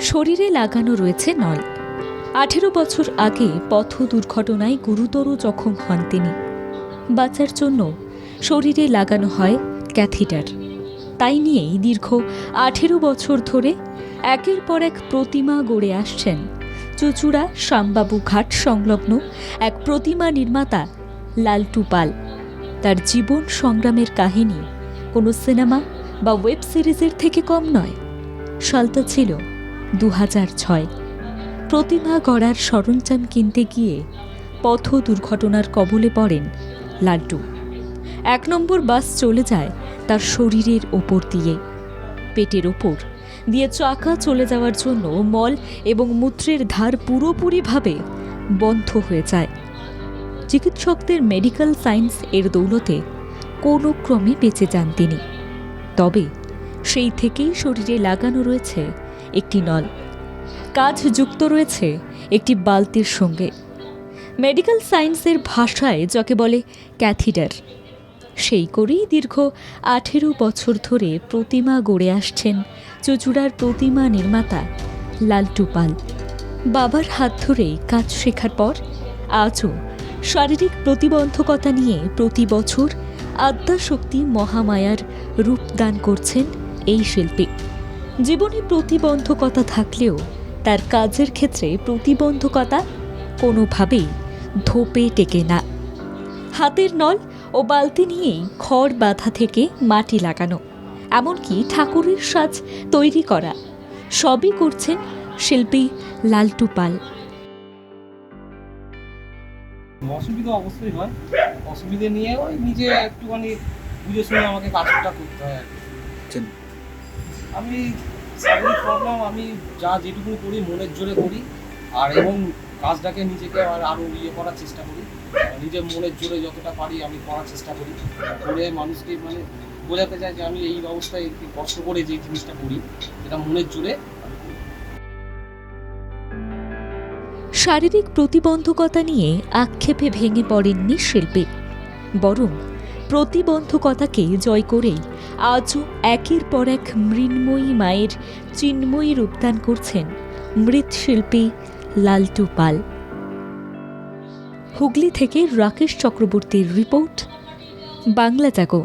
শরীরে লাগানো রয়েছে নল। আঠেরো বছর আগে পথ দুর্ঘটনায় গুরুতর জখম হন তিনি। বাঁচার জন্য শরীরে লাগানো হয় ক্যাথিটার। তাই নিয়েই দীর্ঘ আঠেরো বছর ধরে একের পর এক প্রতিমা গড়ে আসছেন চুচুড়া শ্যামবাবু ঘাট সংলগ্ন এক প্রতিমা নির্মাতা লালটু পাল। তার জীবন সংগ্রামের কাহিনী কোনো সিনেমা বা ওয়েব সিরিজের থেকে কম নয়। সালটা ছিল দু হাজার ছয়। প্রতিমা গড়ার সরঞ্জাম কিনতে গিয়ে পথ দুর্ঘটনার কবলে পড়েন লাড্ডু। এক নম্বর বাস চলে যায় তার শরীরের ওপর দিয়ে। পেটের ওপর দিয়ে চাকা চলে যাওয়ার জন্য মল এবং মূত্রের ধার পুরোপুরিভাবে বন্ধ হয়ে যায়। চিকিৎসকদের মেডিকেল সায়েন্স এর দৌলতে কোনো ক্রমে বেঁচে যান তিনি। তবে সেই থেকেই শরীরে লাগানো রয়েছে একটি নল। কাজ যুক্ত রয়েছে একটি বালতির সঙ্গে। মেডিকেল সায়েন্সের ভাষায় যাকে বলে ক্যাথিডার। সেই করেই দীর্ঘ আঠেরো বছর ধরে প্রতিমা গড়ে আসছেন চুচুড়ার প্রতিমা নির্মাতা লালটু পাল। বাবার হাত ধরেই কাজ শেখার পর আজও শারীরিক প্রতিবন্ধকতা নিয়ে প্রতি বছর আদ্যাশক্তি মহামায়ার রূপদান করছেন এই শিল্পী। জীবনে প্রতিবন্ধকতা থাকলেও তার কাজের ক্ষেত্রে প্রতিবন্ধকতা কোনোভাবেই ধোপে টেকে না হাতের নল ও বালতি নিয়েই খড় বাঁধা থেকে মাটি লাগানো এমনকি ঠাকুরের সাজ তৈরি করা সবই করছেন শিল্পী লালটু পাল অসুবিধা অবশ্যই হয় অসুবিধে নিয়ে ওই নিজে একটুখানি বুঝে শুনে আমাকে কাজটা করতে হয়। আচ্ছা। আমি প্রবলেম আমি যা যেটুকু করি, মনের জোরে করি, আর এবং কাজটাকে নিজেকে আর আরও ইয়ে করার চেষ্টা করি। নিজের মনের জোরে যতটা পারি, আমি করার চেষ্টা করি। করে মানুষকে মানে বোঝাতে চাই যে, আমি এই অবস্থায় একটু কষ্ট করে যে জিনিসটা করি এটা মনের জোরে শারীরিক প্রতিবন্ধকতা নিয়ে আক্ষেপে ভেঙে পড়েননি শিল্পী, বরং প্রতিবন্ধকতাকে জয় করেই আজও একের পর এক মৃন্ময়ী মায়ের চিন্ময়ী রূপদান করছেন মৃৎশিল্পী লালটু পাল। হুগলি থেকে রাকেশ চক্রবর্তীর রিপোর্ট, বাংলা জাগো